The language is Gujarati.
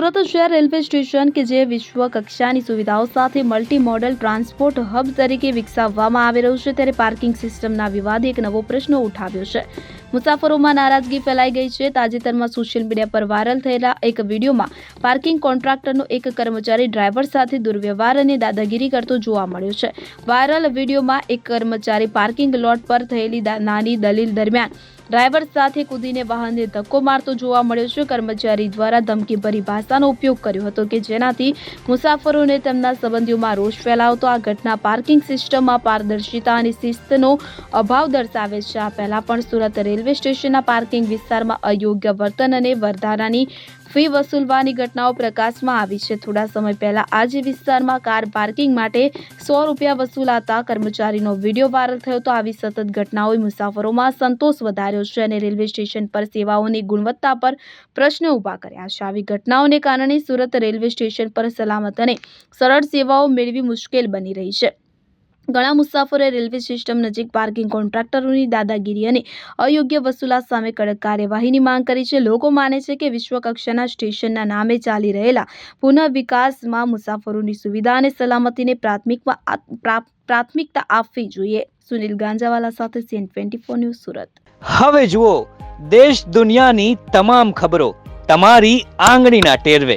સુરત શહેર રેલવે સ્ટેશન કે જે વિશ્વ કક્ષાની સુવિધાઓ સાથે મલ્ટી મોડલ ટ્રાન્સપોર્ટ હબ તરીકે વિકસાવવામાં આવી રહ્યું છે, ત્યારે પાર્કિંગ સિસ્ટમના વિવાદે એક નવો પ્રશ્ન ઉઠાવ્યો છે. મુસાફરોમાં નારાજગી ફેલાઈ ગઈ છે. તાજેતરમાં સોશિયલ મીડિયા પર વાયરલ થયેલા એક વિડીયોમાં પાર્કિંગ કોન્ટ્રાક્ટરનો એક કર્મચારી ડ્રાઈવર સાથે દુર્વ્યવહાર અને દાદાગીરી કરતો જોવા મળ્યો છે. વાયરલ વિડીયોમાં એક કર્મચારી પાર્કિંગ લોટ પર થયેલી નાની દલીલ દરમિયાન ડ્રાઈવર સાથે કૂદીને વાહનને ધક્કો મારતો જોવા મળ્યો છે. કર્મચારી દ્વારા ધમકીભરી ભાષાનો ઉપયોગ કર્યો હતો કે જેનાથી મુસાફરોને તેમના સંબંધીઓમાં રોષ ફેલાવતો આ ઘટના પાર્કિંગ સિસ્ટમમાં પારદર્શિતા અને શિસ્તનો અભાવ દર્શાવે છે. આ પહેલાં પણ સુરત રેલવે સ્ટેશનના પાર્કિંગ વિસ્તારમાં અયોગ્ય વર્તન અને વધારાની ફી વસૂલવાની ઘટનાઓ પ્રકાશમાં આવી છે. થોડા સમય પહેલા આ જ વિસ્તારમાં કાર પાર્કિંગ માટે સો રૂપિયા વસૂલાતા કર્મચારીનો વીડિયો વાયરલ થયો તો આવી સતત ઘટનાઓએ મુસાફરોમાં સંતોષ વધાર્યો છે અને રેલવે સ્ટેશન પર સેવાઓની ગુણવત્તા પર પ્રશ્ન ઊભા કર્યા છે. આવી ઘટનાઓને કારણે સુરત રેલવે સ્ટેશન પર સલામત અને સરળ સેવાઓ મેળવી મુશ્કેલ બની રહી છે. ઘણા મુસાફરોએ રેલવે સિસ્ટમ નજીક પાર્કિંગ કોન્ટ્રાક્ટરોની દાદાગીરી અને અયોગ્ય વસૂલાત સામે કડક કાર્યવાહીની માંગ કરી છે. લોકો માને છે કે વિશ્વ કક્ષાના સ્ટેશનના નામે ચાલી રહેલા પુનઃ વિકાસમાં મુસાફરોની સુવિધા અને સલામતીને પ્રાથમિકમાં પ્રાથમિકતા આપવી જોઈએ. સુનિલ ગાંજાવાલા સાથે CN twenty four news Surat. હવે જુઓ, દેશ દુનિયાની તમામ ખબરો તમારી આંગળીના ટેરવે.